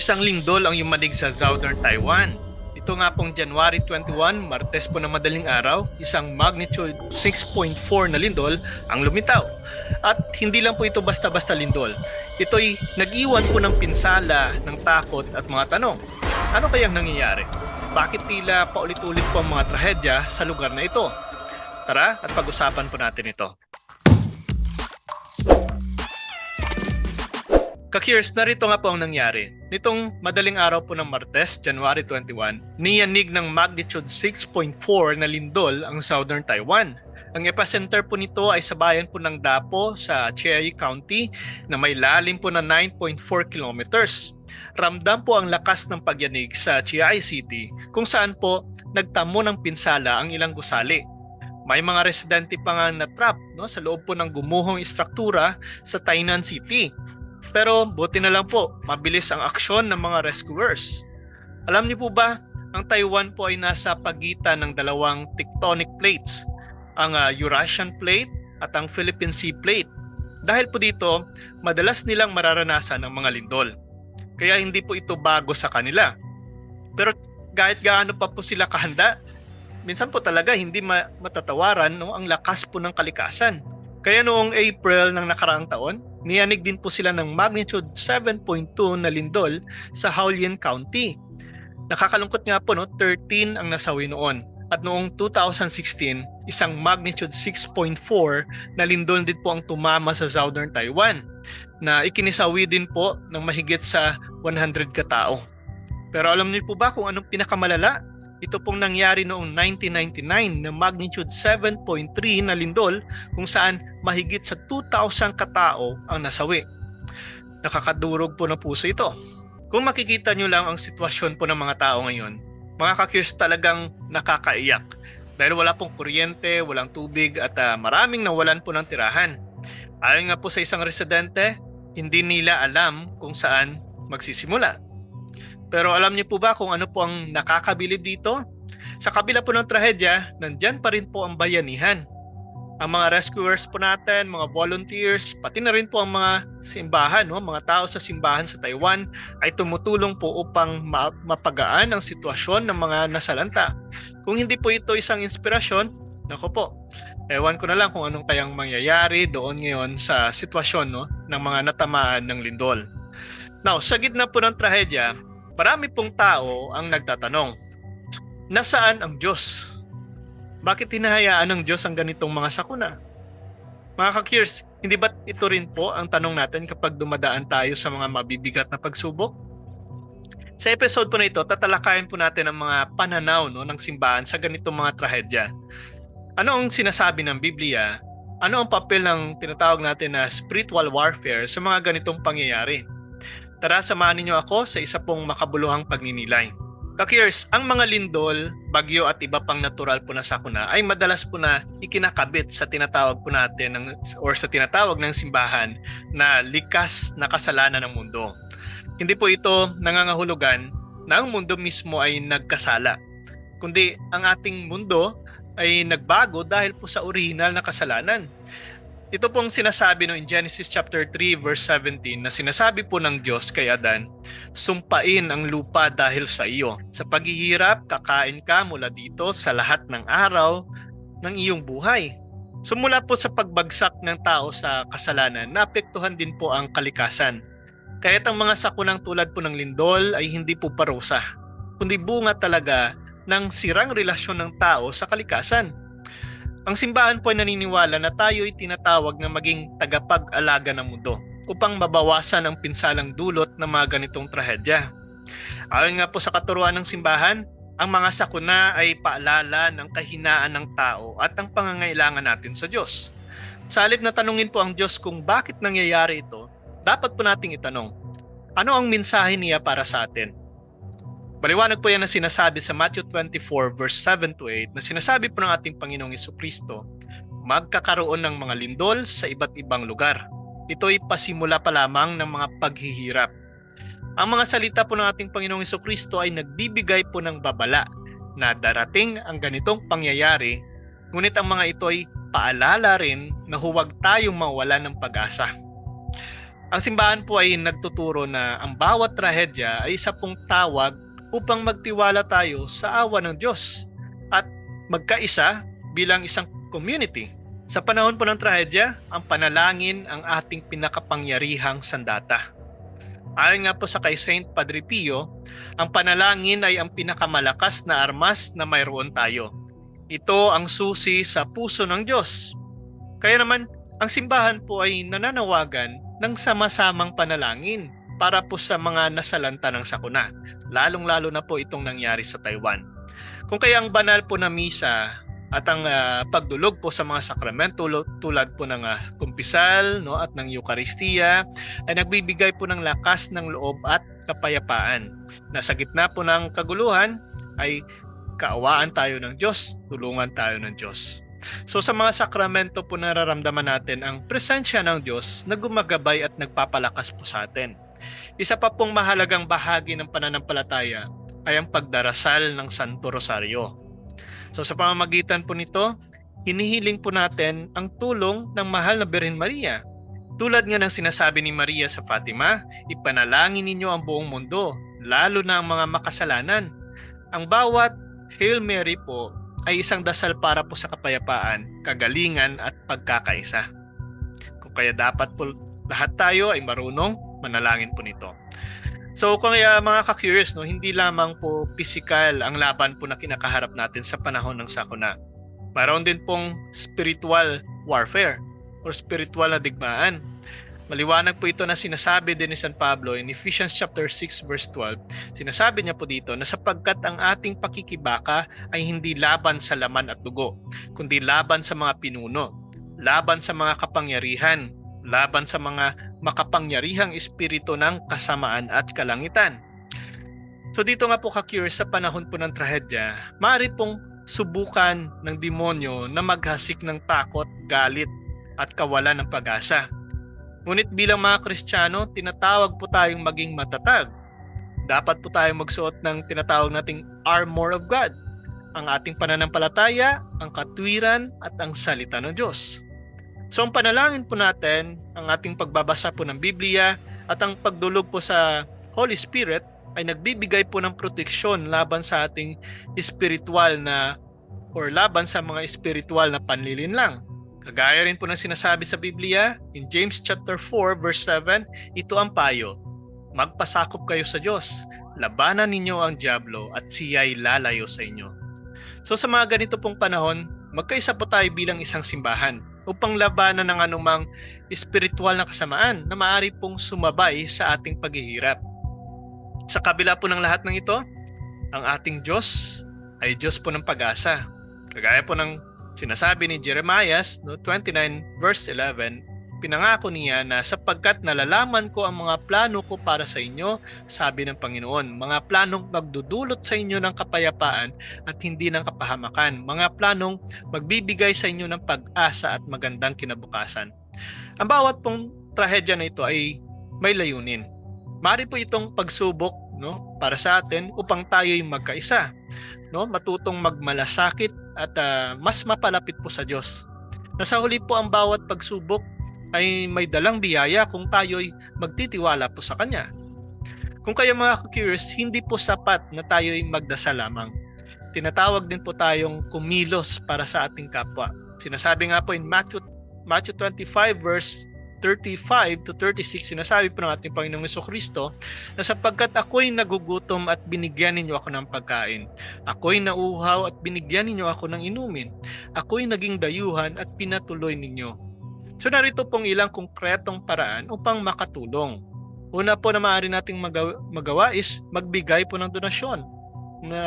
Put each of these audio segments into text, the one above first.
Isang lindol ang yumanig sa southern Taiwan. Ito nga pong January 21, Martes po na madaling araw, isang magnitude 6.4 na lindol ang lumitaw. At hindi lang po ito basta-basta lindol. Ito'y nag-iwan po ng pinsala, ng takot at mga tanong. Ano kayang nangyayari? Bakit tila paulit-ulit po ang mga trahedya sa lugar na ito? Tara at pag-usapan po natin ito. Kakirs, narito nga po ang nangyari. Nitong madaling araw po ng Martes, January 21, niyanig ng magnitude 6.4 na lindol ang southern Taiwan. Ang epicenter po nito ay sa bayan po ng Dapo sa Chiayi County na may lalim po na 9.4 kilometers. Ramdam po ang lakas ng pagyanig sa Chiayi City kung saan po nagtamo ng pinsala ang ilang gusali. May mga residente pa nga na trap no, sa loob po ng gumuhong istruktura sa Tainan City pero buti na lang po, mabilis ang aksyon ng mga rescuers. Alam niyo po ba, ang Taiwan po ay nasa pagitan ng dalawang tectonic plates, ang ah, Eurasian plate at ang Philippine Sea plate. Dahil po dito, madalas nilang mararanasan ang mga lindol. Kaya hindi po ito bago sa kanila. Pero kahit gaano pa po sila kahanda, minsan po talaga hindi ma- matatawaran no, ang lakas po ng kalikasan. Kaya noong April ng nakaraang taon, niyanig din po sila ng magnitude 7.2 na lindol sa Haulian County. Nakakalungkot nga po, no, 13 ang nasawi noon. At noong 2016, isang magnitude 6.4 na lindol din po ang tumama sa southern Taiwan na ikinisawi din po ng mahigit sa 100 katao. Pero alam niyo po ba kung anong pinakamalala? Ito pong nangyari noong 1999 na magnitude 7.3 na lindol kung saan mahigit sa 2,000 katao ang nasawi. Nakakadurog po ng puso ito. Kung makikita nyo lang ang sitwasyon po ng mga tao ngayon, mga kakirs talagang nakakaiyak dahil wala pong kuryente, walang tubig at ah, maraming nawalan po ng tirahan. Ayon nga po sa isang residente, hindi nila alam kung saan magsisimula. Pero alam niyo po ba kung ano po ang nakakabilib dito? Sa kabila po ng trahedya, nandyan pa rin po ang bayanihan. Ang mga rescuers po natin, mga volunteers, pati na rin po ang mga simbahan, no? mga tao sa simbahan sa Taiwan ay tumutulong po upang ma- mapagaan ang sitwasyon ng mga nasalanta. Kung hindi po ito isang inspirasyon, nako po, ewan ko na lang kung anong kayang mangyayari doon ngayon sa sitwasyon no, ng mga natamaan ng lindol. Now, sa gitna po ng trahedya, marami pong tao ang nagtatanong, nasaan ang Diyos? Bakit hinahayaan ng Diyos ang ganitong mga sakuna? Mga ka-curious, hindi ba ito rin po ang tanong natin kapag dumadaan tayo sa mga mabibigat na pagsubok? Sa episode po na ito, tatalakayin po natin ang mga pananaw no, ng simbahan sa ganitong mga trahedya. Ano ang sinasabi ng Biblia? Ano ang papel ng tinatawag natin na spiritual warfare sa mga ganitong pangyayari? Tara, samahan ninyo ako sa isa pong makabuluhang pagninilay. Kakiers, ang mga lindol, bagyo at iba pang natural po na sakuna ay madalas po na ikinakabit sa tinatawag po natin ng, or sa tinatawag ng simbahan na likas na kasalanan ng mundo. Hindi po ito nangangahulugan na ang mundo mismo ay nagkasala, kundi ang ating mundo ay nagbago dahil po sa original na kasalanan. Ito pong sinasabi no in Genesis chapter 3 verse 17 na sinasabi po ng Diyos kay Adan, sumpain ang lupa dahil sa iyo. Sa paghihirap, kakain ka mula dito sa lahat ng araw ng iyong buhay. So mula po sa pagbagsak ng tao sa kasalanan, naapektuhan din po ang kalikasan. Kaya't ang mga sakunang tulad po ng lindol ay hindi po parusa, kundi bunga talaga ng sirang relasyon ng tao sa kalikasan. Ang simbahan po ay naniniwala na tayo ay tinatawag na maging tagapag-alaga ng mundo upang mabawasan ang pinsalang dulot ng mga ganitong trahedya. Ayon nga po sa katuruan ng simbahan, ang mga sakuna ay paalala ng kahinaan ng tao at ang pangangailangan natin sa Diyos. Sa halip na tanungin po ang Diyos kung bakit nangyayari ito, dapat po nating itanong, ano ang mensahe niya para sa atin? Maliwanag po yan na sinasabi sa Matthew 24 verse 7 to 8 na sinasabi po ng ating Panginoong Kristo, magkakaroon ng mga lindol sa iba't ibang lugar. Ito ay pasimula pa lamang ng mga paghihirap. Ang mga salita po ng ating Panginoong Kristo ay nagbibigay po ng babala na darating ang ganitong pangyayari, ngunit ang mga ito ay paalala rin na huwag tayong mawala ng pag-asa. Ang simbahan po ay nagtuturo na ang bawat trahedya ay isa pong tawag upang magtiwala tayo sa awa ng Diyos at magkaisa bilang isang community. Sa panahon po ng trahedya, ang panalangin ang ating pinakapangyarihang sandata. Ayon nga po sa kay Saint Padre Pio, ang panalangin ay ang pinakamalakas na armas na mayroon tayo. Ito ang susi sa puso ng Diyos. Kaya naman, ang simbahan po ay nananawagan ng sama-samang panalangin para po sa mga nasalanta ng sakuna. Lalong-lalo na po itong nangyari sa Taiwan. Kung kaya ang banal po na misa at ang uh, pagdulog po sa mga sakramento tulad po ng uh, kumpisal no at ng Eucharistia ay nagbibigay po ng lakas ng loob at kapayapaan. Na sa gitna po ng kaguluhan ay kaawaan tayo ng Diyos, tulungan tayo ng Diyos. So sa mga sakramento po nararamdaman natin ang presensya ng Diyos na gumagabay at nagpapalakas po sa atin. Isa pa pong mahalagang bahagi ng pananampalataya ay ang pagdarasal ng Santo Rosario. So sa pamamagitan po nito, hinihiling po natin ang tulong ng mahal na Birhen Maria. Tulad nga ng sinasabi ni Maria sa Fatima, ipanalangin ninyo ang buong mundo, lalo na ang mga makasalanan. Ang bawat Hail Mary po ay isang dasal para po sa kapayapaan, kagalingan at pagkakaisa. Kung kaya dapat po lahat tayo ay marunong manalangin po nito. So kaya mga ka-curious, no, hindi lamang po physical ang laban po na kinakaharap natin sa panahon ng sakuna. Mayroon din pong spiritual warfare or spiritual na digmaan. Maliwanag po ito na sinasabi din ni San Pablo in Ephesians chapter 6 verse 12. Sinasabi niya po dito na sapagkat ang ating pakikibaka ay hindi laban sa laman at dugo, kundi laban sa mga pinuno, laban sa mga kapangyarihan, laban sa mga makapangyarihang espiritu ng kasamaan at kalangitan. So dito nga po ka-curious sa panahon po ng trahedya, maaari pong subukan ng demonyo na maghasik ng takot, galit at kawalan ng pag-asa. Ngunit bilang mga Kristiyano, tinatawag po tayong maging matatag. Dapat po tayong magsuot ng tinatawag nating armor of God. Ang ating pananampalataya, ang katwiran at ang salita ng Diyos. So ang panalangin po natin, ang ating pagbabasa po ng Biblia at ang pagdulog po sa Holy Spirit ay nagbibigay po ng proteksyon laban sa ating spiritual na or laban sa mga spiritual na panlilinlang. Kagaya rin po ng sinasabi sa Biblia, in James chapter 4 verse 7, ito ang payo. Magpasakop kayo sa Diyos, labanan ninyo ang Diablo at siya'y lalayo sa inyo. So sa mga ganito pong panahon, magkaisa po tayo bilang isang simbahan upang labanan ng anumang espiritual na kasamaan na maaari pong sumabay sa ating paghihirap. Sa kabila po ng lahat ng ito, ang ating Diyos ay Diyos po ng pag-asa. Kagaya po ng sinasabi ni Jeremiah no, 29 verse 11, Pinangako niya na sapagkat nalalaman ko ang mga plano ko para sa inyo, sabi ng Panginoon, mga planong magdudulot sa inyo ng kapayapaan at hindi ng kapahamakan, mga planong magbibigay sa inyo ng pag-asa at magandang kinabukasan. Ang bawat pong trahedya na ito ay may layunin. Mari po itong pagsubok no, para sa atin upang tayo ay magkaisa, no, matutong magmalasakit at uh, mas mapalapit po sa Diyos. Nasa huli po ang bawat pagsubok ay may dalang biyaya kung tayo'y magtitiwala po sa Kanya. Kung kaya mga curious, hindi po sapat na tayo'y magdasal lamang. Tinatawag din po tayong kumilos para sa ating kapwa. Sinasabi nga po in Matthew, Matthew 25 verse 35 to 36, sinasabi po ng ating Panginoong Yeso Kristo na sapagkat ako'y nagugutom at binigyan ninyo ako ng pagkain. Ako'y nauuhaw at binigyan ninyo ako ng inumin. Ako'y naging dayuhan at pinatuloy ninyo So narito pong ilang konkretong paraan upang makatulong. Una po na maaari nating magawa, is magbigay po ng donasyon na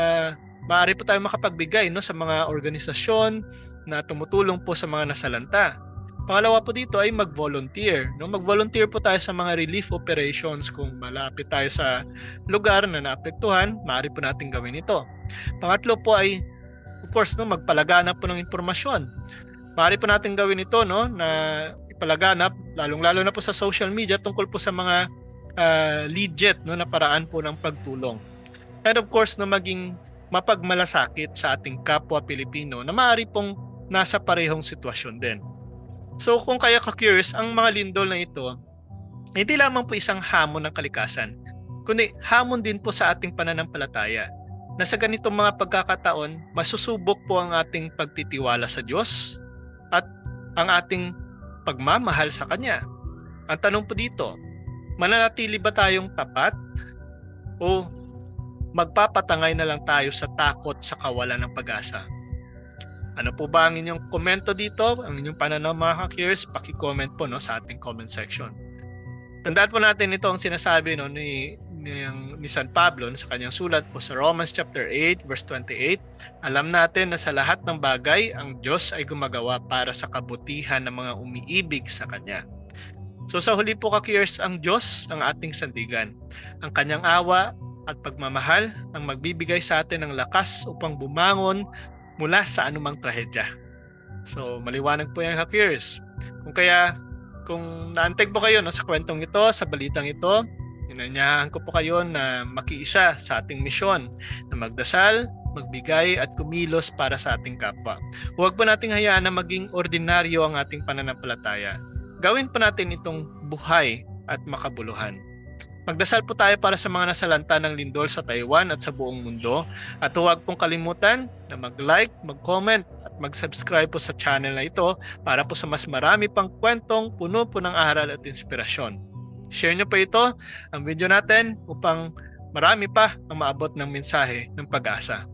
maaari po tayo makapagbigay no sa mga organisasyon na tumutulong po sa mga nasalanta. Pangalawa po dito ay mag-volunteer. No? Mag-volunteer po tayo sa mga relief operations kung malapit tayo sa lugar na naapektuhan, maaari po natin gawin ito. Pangatlo po ay of course no magpalagana po ng impormasyon Maaari po natin gawin ito no na ipalaganap lalong-lalo na po sa social media tungkol po sa mga uh, legit no na paraan po ng pagtulong. And of course no maging mapagmalasakit sa ating kapwa Pilipino na maaari pong nasa parehong sitwasyon din. So kung kaya ka-curious, ang mga lindol na ito hindi lamang po isang hamon ng kalikasan, kundi hamon din po sa ating pananampalataya na sa ganitong mga pagkakataon, masusubok po ang ating pagtitiwala sa Diyos at ang ating pagmamahal sa Kanya. Ang tanong po dito, mananatili ba tayong tapat o magpapatangay na lang tayo sa takot sa kawalan ng pag-asa? Ano po ba ang inyong komento dito? Ang inyong pananaw mga ka-curious, paki-comment po no, sa ating comment section. Tandaan po natin ito ang sinasabi no, ni, ni, ni San Pablo sa kanyang sulat po sa Romans chapter 8 verse 28. Alam natin na sa lahat ng bagay, ang Diyos ay gumagawa para sa kabutihan ng mga umiibig sa Kanya. So sa huli po ka-curious, ang Diyos ang ating sandigan. Ang kanyang awa at pagmamahal ang magbibigay sa atin ng lakas upang bumangon mula sa anumang trahedya. So, maliwanag po yan, Hackers. Kung kaya, kung naanteg po kayo no, sa kwentong ito, sa balitang ito, inanyahan ko po kayo na makiisa sa ating misyon na magdasal, magbigay at kumilos para sa ating kapwa. Huwag po nating hayaan na maging ordinaryo ang ating pananampalataya. Gawin po natin itong buhay at makabuluhan. Magdasal po tayo para sa mga nasalanta ng lindol sa Taiwan at sa buong mundo. At huwag pong kalimutan na mag-like, mag-comment at mag-subscribe po sa channel na ito para po sa mas marami pang kwentong puno po ng aral at inspirasyon. Share nyo po ito, ang video natin, upang marami pa ang maabot ng mensahe ng pag-asa.